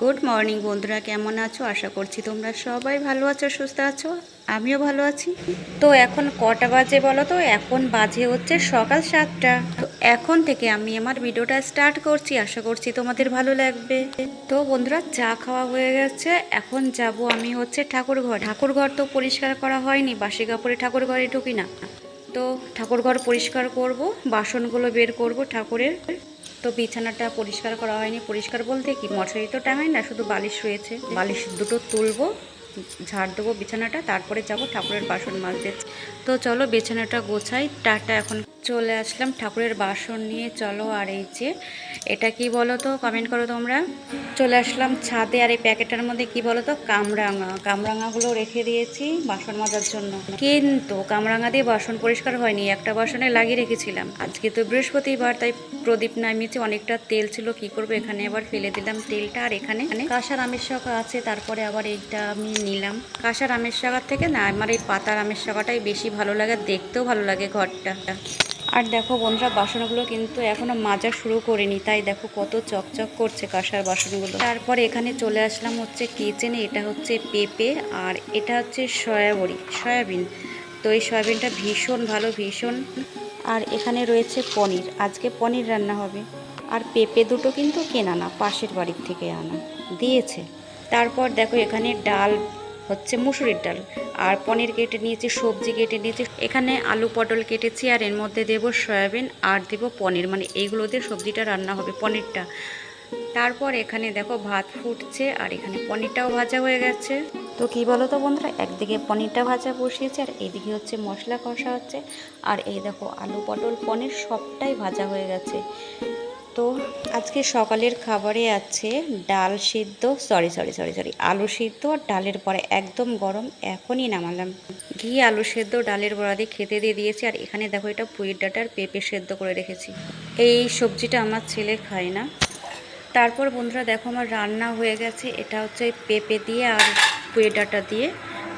Good morning বন্ধুরা। কেমন আছো? আশা করছি তোমরা সবাই ভালো আছো, সুস্থ আছো। আমিও ভালো আছি। তো এখন কটা বাজে বলো তো? এখন বাজে হচ্ছে সকাল সাতটা। এখন থেকে আমি আমার ভিডিওটা স্টার্ট করছি। আশা করছি তোমাদের ভালো লাগবে। তো বন্ধুরা, চা খাওয়া হয়ে গেছে। এখন যাব আমি হচ্ছে ঠাকুর ঘর ঠাকুর ঘর তো পরিষ্কার করা হয়নি। বাসি কাপড়ে ঠাকুর ঘরে ঢুকি না। তো ঠাকুর ঘর পরিষ্কার করব, বাসনগুলো বের করব ঠাকুরের। তো বিছানাটা পরিষ্কার করা হয়নি। পরিষ্কার বলতে কি, মশারি তো টাঙাই না, শুধু বালিশ রয়েছে। বালিশ দুটো তুলবো, ঝাড় দেবো বিছানাটা, তারপরে যাব ঠাকুরের বাসন মাজতে। তো চলো বিছানাটা গোছাই, টাটা এখন। চলে আসলাম ঠাকুরের বাসন নিয়ে, চলো আর এই যে, এটা কি বলো তো কমেন্ট করো তোমরা। চলে আসলাম ছাদে, আর এই প্যাকেটের মধ্যে কি বলো তো কামরাঙা। কামরাঙাগুলো রেখে দিয়েছি বাসন মাজার জন্য। কিন্তু কামরাঙা দিয়ে বাসন পরিষ্কার হয়নি, একটা বাসনে লাগিয়ে রেখেছিলাম। আজকে তো বৃহস্পতিবার, তাই প্রদীপ নামিয়েছি, অনেকটা তেল ছিল, কি করব? এখানে আবার ফেলে দিলাম তেলটা, আর এখানে কাঁসার আমের শাখা আছে, তারপরে আবার এইটা আমি নিলাম। কাঁসার আমের শাখার থেকে না, আমার এই পাতার আমের শাখাটাই বেশি ভালো লাগে, দেখতেও ভালো লাগে ঘরটা। আর দেখো বন্ধুরা, বাসনগুলো কিন্তু এখনও মাজা শুরু করিনি, তাই দেখো কত চকচক করছে কাঁসার বাসনগুলো। তারপর এখানে চলে আসলাম হচ্ছে কিচেনে এটা হচ্ছে পেঁপে আর এটা হচ্ছে সয়াবড়ি, সয়াবিন। তো এই সয়াবিনটা ভীষণ ভালো, ভীষণ। আর এখানে রয়েছে পনির, আজকে পনির রান্না হবে। আর পেঁপে দুটো কিন্তু কেনা না, পাশের বাড়ির থেকে আনা, দিয়েছে। তারপর দেখো এখানে ডাল হচ্ছে মুসুরির ডাল আর পনির কেটে নিয়েছি, সবজি কেটে নিয়েছি। এখানে আলু পটল কেটেছি আর এর মধ্যে দেব সয়াবিন আর দেব পনির। মানে এইগুলো দিয়ে সবজিটা রান্না হবে পনিরটা। তারপর এখানে দেখো ভাত ফুটছে আর এখানে পনিরটাও ভাজা হয়ে গেছে। তো কি বলো তো বন্ধুরা, একদিকে পনিরটা ভাজা বসিয়েছে আর এইদিকে হচ্ছে মশলা কষা হচ্ছে। আর এই দেখো আলু পটল পনির সবটাই ভাজা হয়ে গেছে। তো আজকে সকালের খাবারে আছে ডাল সিদ্ধ সরি সরি সরি সরি আলু সিদ্ধ আর ডালের বড়া একদম গরম, এখনই নামালাম। ঘি, আলু সেদ্ধ, ডালের বড়া দিয়ে খেতে দিয়ে দিয়েছি আর এখানে দেখো এটা পুইয়ের ডাটার পেঁপে সেদ্ধ করে রেখেছি। এই সবজিটা আমার ছেলে খায় না। তারপর বন্ধুরা দেখো আমার রান্না হয়ে গেছে, এটা হচ্ছে পেঁপে দিয়ে আর পুয়ে ডাটা দিয়ে।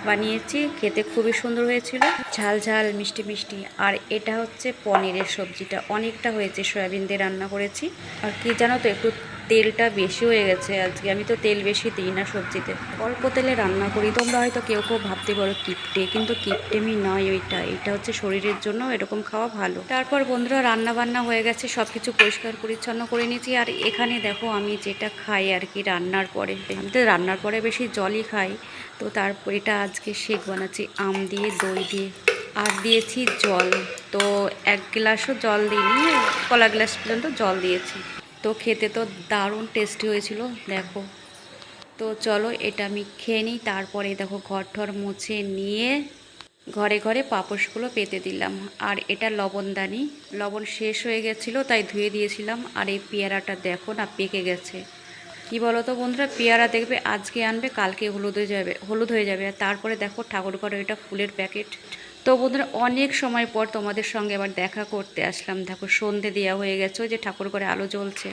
বানিয়েছি, খেতে খুবই সুন্দর হয়েছিল। ঝাল ঝাল, মিষ্টি মিষ্টি। আর এটা হচ্ছে পনিরের সবজিটা। অনেকটা হয়েছে, সয়াবিন দিয়ে রান্না করেছি। আর কি জানো তো, একটু তেলটা বেশি হয়ে গেছে। আজকে আমি তো তেল বেশি দিই না সবজিতে। অল্প তেলে রান্না করি। তোমরা হয়তো কেউ কেউ ভাবতে পারো কিপটে, কিন্তু কিপটেমি নয় ওইটা। এটা হচ্ছে শরীরের জন্য এরকম খাওয়া ভালো। তারপর বন্ধুরা রান্না বান্না হয়ে গেছে সব কিছু পরিষ্কার পরিচ্ছন্ন করে নিয়েছি। আর এখানে দেখো আমি যেটা খাই আর কি রান্নার পরে। আমি তো রান্নার পরে বেশি জলই খাই। তো তারপর এটা আজকে শেক বানাচ্ছি। আম দিয়ে, দই দিয়ে। আর দিয়েছি জল। তো এক গ্লাসও জল দিইনি, কলা গ্লাস পর্যন্ত জল দিয়েছি। তো খেতে তো দারুণ টেস্টি হয়েছিল, দেখো। তো চলো এটা আমি খেয়ে নিই, তারপরে দেখো ঘর ঠর মুছে নিয়ে ঘরে ঘরে পাপোশগুলো পেতে দিলাম। আর এটা লবণদানি, লবণ শেষ হয়ে গেছিল, তাই ধুয়ে দিয়েছিলাম। আর এই পেয়ারাটা দেখো না পেকে গেছে। কি বলো তো বন্ধুরা, পেয়ারা দেখবে আজকে আনবে, কালকে হলুদ হয়ে যাবে, হলুদ হয়ে যাবে। আর তারপরে দেখো ঠাকুর ঘরে এটা ফুলের প্যাকেট তো বন্ধুরা, অনেক সময় পর তোমাদের সঙ্গে আবার দেখা করতে আসলাম। দেখো, সন্ধে দেওয়া হয়ে গেছে যে ঠাকুর ঘরে আলো জ্বলছে।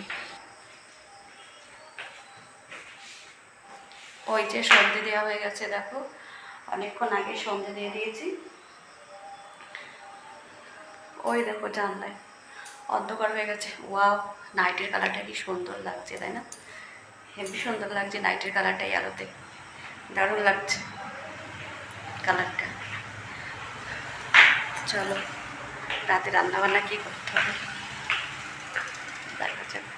ওই যে সন্ধে দেওয়া হয়ে গেছে, দেখো। অনেকক্ষণ আগে সন্ধে দিয়ে দিয়েছি। ওই দেখো জানলায়, অন্ধকার হয়ে গেছে। ওয়াও, নাইটের কালারটা কি সুন্দর লাগছে, তাই না? হেভি সুন্দর লাগছে নাইটের কালারটাই আলোতে। দারুণ লাগছে কালারটা। চলো রাতে রান্না বান্না কী করতে হবে? দেখা যাবে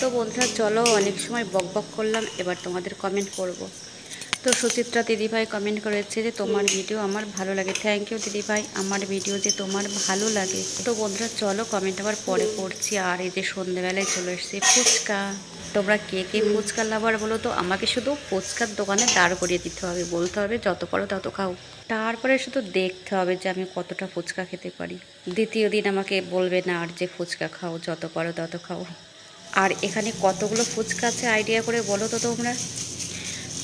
তো বন্ধুরা চলো অনেক সময় বক বক করলাম এবার তোমাদের কমেন্ট করব। তো সুচিত্রা দিদিভাই কমেন্ট করেছে যে তোমার ভিডিও আমার ভালো লাগে। থ্যাংক ইউ দিদিভাই আমার ভিডিও যে তোমার ভালো লাগে। তো বন্ধুরা চলো কমেন্ট আবার পরে পড়ছি। আর এই যে সন্ধ্যেবেলায় চলে এসছে ফুচকা। তোমরা কে কে ফুচকা লাভার বলো তো, আমাকে শুধু ফুচকার দোকানে দাঁড় করিয়ে দিতে হবে, বলতে হবে যত পারো তত খাও। তারপরে শুধু দেখতে হবে যে আমি কতটা ফুচকা খেতে পারি। দ্বিতীয় দিন আমাকে বলবে, না, আর যে ফুচকা খাও, যত পারো তত খাও। আর এখানে কতগুলো ফুচকা আছে আইডিয়া করে বলো তো তোমরা।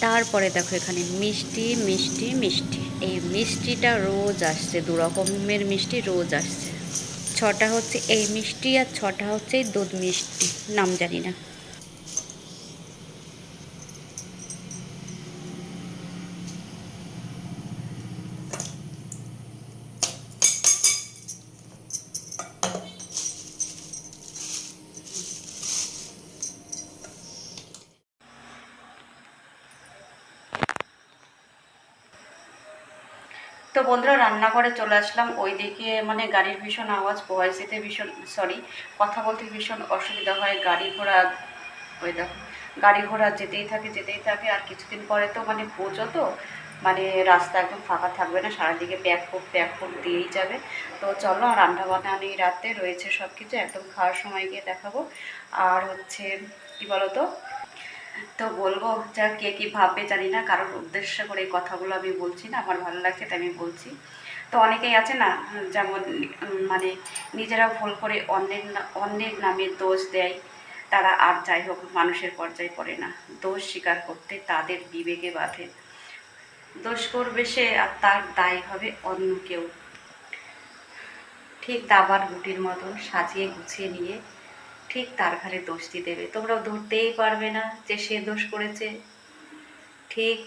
তারপরে দেখো এখানে মিষ্টি মিষ্টি মিষ্টি। এই মিষ্টিটা রোজ আসছে দু রকমের মিষ্টি রোজ আসছে। ছটা হচ্ছে এই মিষ্টি আর ছটা হচ্ছে দুধ মিষ্টি, নাম জানি না। বন্ধুরা রান্নাঘরে চলে আসলাম। ওইদিকে মানে গাড়ির ভীষণ আওয়াজ ভয়েস দিতে ভীষণ সরি কথা বলতে ভীষণ অসুবিধা হয়। গাড়ি ঘোড়া, ওই দেখো, গাড়ি ঘোড়া যেতেই থাকে যেতেই থাকে। আর কিছুদিন পরে তো মানে পুজো তো মানে রাস্তা একদম ফাঁকা থাকবে না, সারাদিকে প্যাক ফুক দিয়েই যাবে। তো চলো রান্না বান্না নেই রাতে, রয়েছে সব কিছু একদম খাওয়ার সময় গিয়ে দেখাবো। আর হচ্ছে, কি বলো তো তো বলব যা কে কী ভাববে জানি না, কারোর উদ্দেশ্য করে কথাগুলো আমি বলছি না, আমার ভালো লাগছে তাই আমি বলছি। তো অনেকেই আছে না, যেমন মানে নিজেরা ভুল করে অন্যের অন্যের নামে দোষ দেয়, তারা আর যাই হোক মানুষের পর্যায়ে পড়ে না। দোষ স্বীকার করতে তাদের বিবেকে বাঁধে। দোষ করবে সে আর তার দায় হবে অন্য কেউ। ঠিক দাবার গুটির মতন সাজিয়ে গুছিয়ে নিয়ে ঠিক তার ঘাড়ে দোষটি দেবে। তোমরাও ধরতেই পারবে না যে সে দোষ করেছে। ঠিক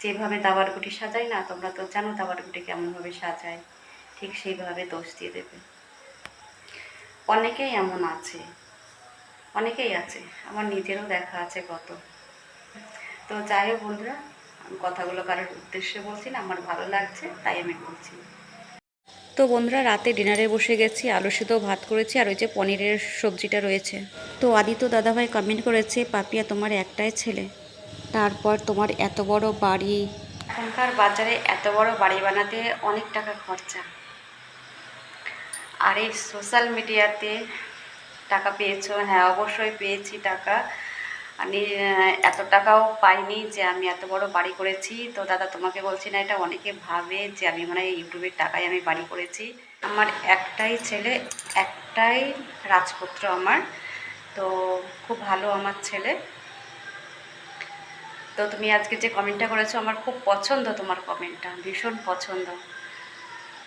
যেভাবে দাবার গুটি সাজায় না, তোমরা তো জানো দাবার গুটি কেমনভাবে সাজায়। ঠিক সেইভাবে দোষ দিয়ে দেবে। অনেকেই এমন আছে। অনেকেই আছে। আমার নিজেরও দেখা আছে কত। তো যাই হোক বন্ধুরা কথাগুলো কারোর উদ্দেশ্যে বলছি না, আমার ভালো লাগছে, তাই আমি বলছি। তো বন্ধুরা, রাতে ডিনারে বসে গেছি, আলু সিদ্ধ ভাত করেছি, আর ওই যে পনিরের সবজিটা রয়েছে। তো আদিত্য দাদাভাই কমেন্ট করেছে, পাপিয়া, তোমার একটাই ছেলে। তারপর তোমার এত বড় বাড়ি। এখনকার বাজারে এত বড় বাড়ি বানাতে অনেক টাকা খরচা। আর এই সোশ্যাল মিডিয়াতে টাকা পেয়েছ? হ্যাঁ অবশ্যই পেয়েছি টাকা। আমি এত টাকাও পাইনি যে আমি এত বড় বাড়ি করেছি। তো দাদা তোমাকে বলছি না, এটা অনেকে ভাবে যে আমি মানে ইউটিউবের টাকায় আমি বাড়ি করেছি। আমার একটাই ছেলে, একটাই রাজপুত্র আমার। তো খুব ভালো আমার ছেলে। তো তুমি আজকে যে কমেন্টটা করেছ, আমার খুব পছন্দ তোমার কমেন্টটা ভীষণ পছন্দ।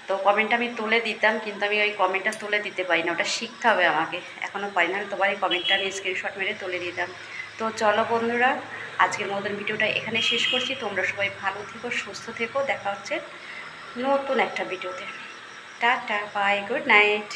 তো কমেন্টটা আমি তুলে দিতাম, কিন্তু আমি ওই কমেন্টটা তুলে দিতে পারি না ওটা শিখতে হবে আমাকে। এখনও পারি না আমি তোমার এই কমেন্টটা আমি স্ক্রিনশট মেরে তুলে দিতাম। তো চলো বন্ধুরা, আজকের মতন ভিডিওটা এখানে শেষ করছি। তোমরা সবাই ভালো থেকো, সুস্থ থেকো। দেখা হচ্ছে নতুন একটা ভিডিওতে। Tata bye good night